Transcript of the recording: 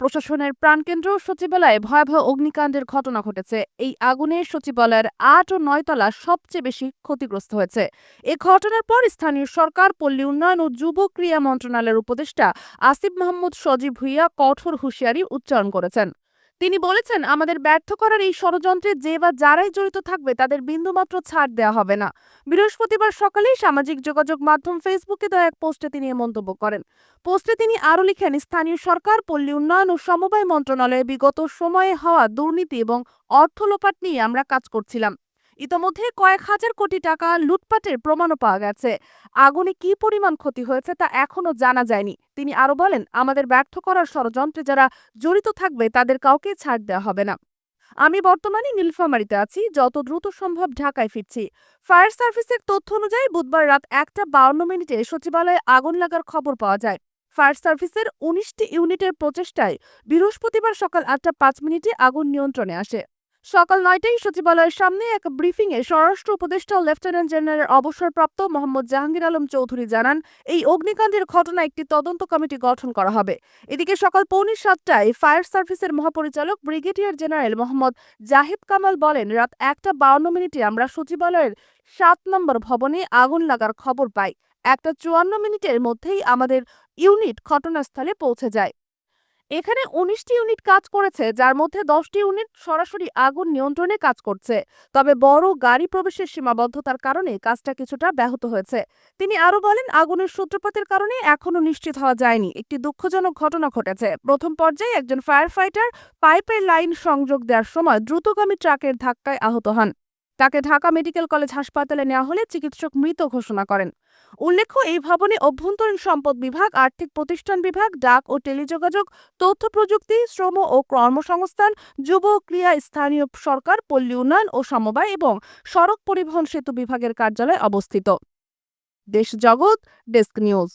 প্রশাসনের প্রাণকেন্দ্র সচিবালয়ে ভয়াবহ অগ্নিকাণ্ডের ঘটনা ঘটেছে। এই আগুনে সচিবালয়ের আট ও নয়তলা সবচেয়ে বেশি ক্ষতিগ্রস্ত হয়েছে। এ ঘটনার পর স্থানীয় সরকার, পল্লী উন্নয়ন ও যুব ক্রিয়া মন্ত্রণালয়ের উপদেষ্টা আসিফ মাহমুদ সজীব ভুইয়া কঠোর হুঁশিয়ারি উচ্চারণ করেছেন। তিনি বলেছেন, আমাদের ব্যর্থ করার এই ষড়যন্ত্রে যে বা যারাই জড়িত থাকবে, তাদের বিন্দুমাত্র ছাড় দেওয়া হবে না। বৃহস্পতিবার সকালেই সামাজিক যোগাযোগ মাধ্যম ফেসবুকে দেওয়া এক পোস্টে তিনি মন্তব্য করেন। পোস্টে তিনি আরও লিখেন, স্থানীয় সরকার, পল্লী উন্নয়ন ও সমবায় মন্ত্রণালয়ে বিগত সময়ে হওয়া দুর্নীতি এবং অর্থ লোপাট নিয়ে আমরা কাজ করছিলাম। ইতোমধ্যে কয়েক হাজার কোটি টাকা লুটপাটের প্রমাণও পাওয়া গেছে। আগুনে কি পরিমাণ ক্ষতি হয়েছে তা এখনও জানা যায়নি। তিনি আরও বলেন, আমাদের ব্যর্থ করার ষড়যন্ত্রে যারা জড়িত থাকবে তাদের কাউকে ছাড় দেওয়া হবে না। আমি বর্তমানে নীলফামারীতে আছি, যত দ্রুত সম্ভব ঢাকায় ফিরছি। ফায়ার সার্ভিসের তথ্য অনুযায়ী বুধবার রাত একটা বাউন্ন মিনিটে সচিবালয়ে আগুন লাগার খবর পাওয়া যায়। ফায়ার সার্ভিসের উনিশটি ইউনিটের প্রচেষ্টায় বৃহস্পতিবার সকাল আটটা পাঁচ মিনিটে আগুন নিয়ন্ত্রণে আসে। সকাল নয়টায় সচিবালয়ের সামনে এক ব্রিফিংয়ে স্বরাষ্ট্র উপদেষ্টা, লেফটেন্যান্ট জেনারেল অবসরপ্রাপ্ত মোহাম্মদ জাহাঙ্গীর আলম চৌধুরী জানান, এই অগ্নিকাণ্ডের ঘটনা একটি তদন্ত কমিটি গঠন করা হবে। এদিকে সকাল পৌনে সাতটায় ফায়ার সার্ভিসের মহাপরিচালক, ব্রিগেডিয়ার জেনারেল মোহাম্মদ জাহিদ কামাল বলেন, রাত একটা বাউন্ন মিনিটে আমরা সচিবালয়ের সাত নম্বর ভবনে আগুন লাগার খবর পাই। একটা চুয়ান্ন মিনিটের মধ্যেই আমাদের ইউনিট ঘটনাস্থলে পৌঁছে যায়। এখানে উনিশটি ইউনিট কাজ করেছে, যার মধ্যে দশটি ইউনিট সরাসরি আগুন নিয়ন্ত্রণে কাজ করছে। তবে বড় গাড়ি প্রবেশের সীমাবদ্ধতার কারণে কাজটা কিছুটা ব্যাহত হয়েছে। তিনি আরও বলেন, আগুনের সূত্রপাতের কারণে এখনও নিশ্চিত হওয়া যায়নি। একটি দুঃখজনক ঘটনা ঘটেছে। প্রথম পর্যায়ে একজন ফায়ার ফাইটার পাইপের লাইন সংযোগ দেওয়ার সময় দ্রুতগামী ট্রাকের ধাক্কায় আহত হন। তাকে ঢাকা মেডিকেল কলেজ হাসপাতালে নেওয়া হলে চিকিৎসক মৃত ঘোষণা করেন। উল্লেখ্য, এই ভবনে অভ্যন্তরীণ সম্পদ বিভাগ, আর্থিক প্রতিষ্ঠান বিভাগ, ডাক ও টেলিযোগাযোগ, তথ্য প্রযুক্তি, শ্রম ও কর্মসংস্থান, যুব ক্রিয়া স্থানীয় সরকার, পল্লী উন্নয়ন ও সমবায় এবং সড়ক পরিবহন সেতু বিভাগের কার্যালয় অবস্থিত। দেশ জগৎ, ডেস্ক নিউজ।